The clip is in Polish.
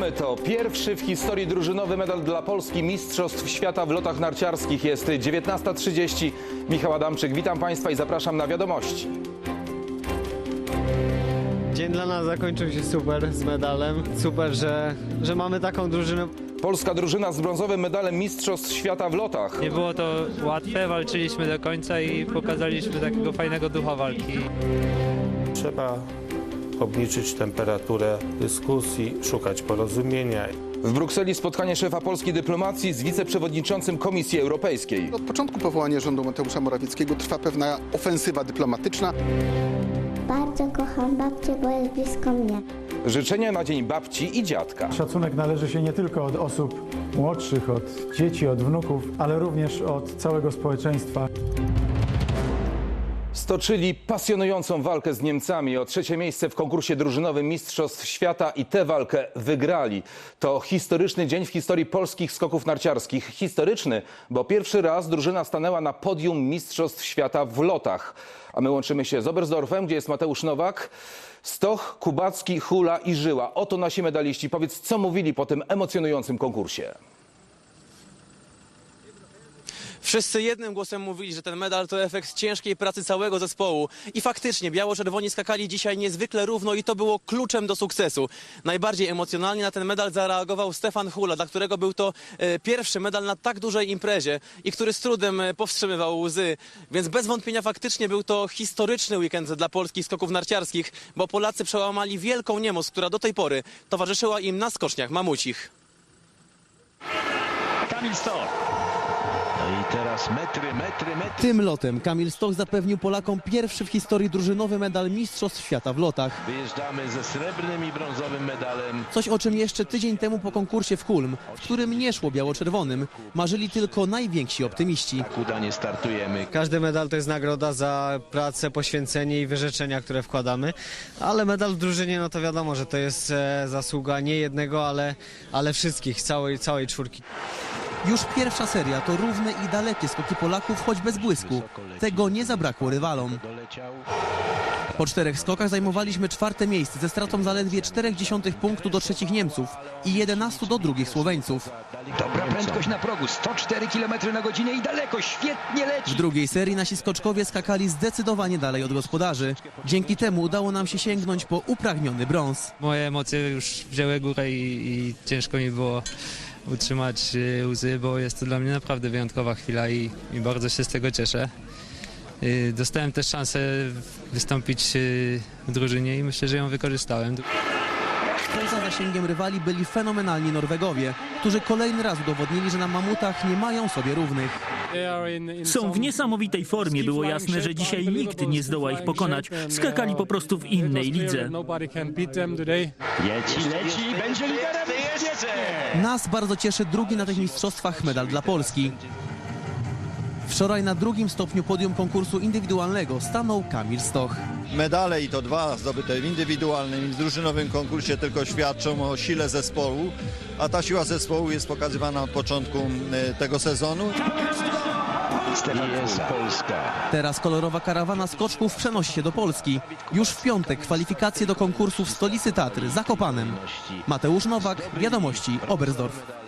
to pierwszy w historii drużynowy medal dla Polski Mistrzostw Świata w lotach narciarskich. Jest 19.30. Michał Adamczyk, witam Państwa i zapraszam na wiadomości. Dzień dla nas zakończył się super z medalem. Super, że, że mamy taką drużynę. Polska drużyna z brązowym medalem Mistrzostw Świata w lotach. Nie było to łatwe, walczyliśmy do końca i pokazaliśmy takiego fajnego ducha walki. Trzeba obliczyć temperaturę dyskusji, szukać porozumienia. W Brukseli spotkanie szefa polskiej dyplomacji z wiceprzewodniczącym Komisji Europejskiej. Od początku powołania rządu Mateusza Morawieckiego trwa pewna ofensywa dyplomatyczna. Bardzo kocham babcię, bo jest blisko mnie. Życzenia na Dzień Babci i Dziadka. Szacunek należy się nie tylko od osób młodszych, od dzieci, od wnuków, ale również od całego społeczeństwa. Stoczyli pasjonującą walkę z Niemcami o trzecie miejsce w konkursie drużynowym Mistrzostw Świata i tę walkę wygrali. To historyczny dzień w historii polskich skoków narciarskich. Historyczny, bo pierwszy raz drużyna stanęła na podium Mistrzostw Świata w lotach. A my łączymy się z Oberstdorfem, gdzie jest Mateusz Nowak. Stoch, Kubacki, Hula i Żyła. Oto nasi medaliści. Powiedz, co mówili po tym emocjonującym konkursie. Wszyscy jednym głosem mówili, że ten medal to efekt ciężkiej pracy całego zespołu. I faktycznie biało-czerwoni skakali dzisiaj niezwykle równo i to było kluczem do sukcesu. Najbardziej emocjonalnie na ten medal zareagował Stefan Hula, dla którego był to e, pierwszy medal na tak dużej imprezie i który z trudem e, powstrzymywał łzy. Więc bez wątpienia faktycznie był to historyczny weekend dla polskich skoków narciarskich, bo Polacy przełamali wielką niemoc, która do tej pory towarzyszyła im na skoczniach mamucich. Kamil Stoch. No i teraz metry, metry, metry. Tym lotem Kamil Stoch zapewnił Polakom pierwszy w historii drużynowy medal Mistrzostw Świata w lotach. Wyjeżdżamy ze srebrnym i brązowym medalem. Coś o czym jeszcze tydzień temu po konkursie w Hulm, w którym nie szło biało-czerwonym, marzyli tylko najwięksi optymiści. Tak udanie startujemy. Każdy medal to jest nagroda za pracę, poświęcenie i wyrzeczenia, które wkładamy. Ale medal w drużynie, no to wiadomo, że to jest e, zasługa nie jednego, ale, ale wszystkich, całej, całej czwórki. Już pierwsza seria to równe i dalekie skoki Polaków, choć bez błysku. Tego nie zabrakło rywalom. Po czterech skokach zajmowaliśmy czwarte miejsce ze stratą zaledwie 0,4 punktu do trzecich Niemców i 11 do drugich Słoweńców. Dobra prędkość na progu, 104 km na godzinę i daleko, świetnie W leci. drugiej serii nasi skoczkowie skakali zdecydowanie dalej od gospodarzy. Dzięki temu udało nam się sięgnąć po upragniony brąz. Moje emocje już wzięły górę i, i ciężko mi było utrzymać y, łzy, bo jest to dla mnie naprawdę wyjątkowa chwila i, i bardzo się z tego cieszę. Y, Dostałem też szansę wystąpić y, w drużynie i myślę, że ją wykorzystałem. Poza zasięgiem rywali byli fenomenalni Norwegowie, którzy kolejny raz udowodnili, że na mamutach nie mają sobie równych. Są w niesamowitej formie. Było jasne, że dzisiaj nikt nie zdoła ich pokonać. Skakali po prostu w innej lidze. Leci, leci, będzie liderem. Nas bardzo cieszy drugi na tych mistrzostwach medal dla Polski. Wczoraj na drugim stopniu podium konkursu indywidualnego stanął Kamil Stoch. Medale i to dwa zdobyte w indywidualnym i w drużynowym konkursie tylko świadczą o sile zespołu, a ta siła zespołu jest pokazywana od początku e, tego sezonu. Jest Polska. Teraz kolorowa karawana skoczków przenosi się do Polski. Już w piątek kwalifikacje do konkursu w stolicy Tatry, Zakopanem. Mateusz Nowak, Wiadomości, Oberstdorf.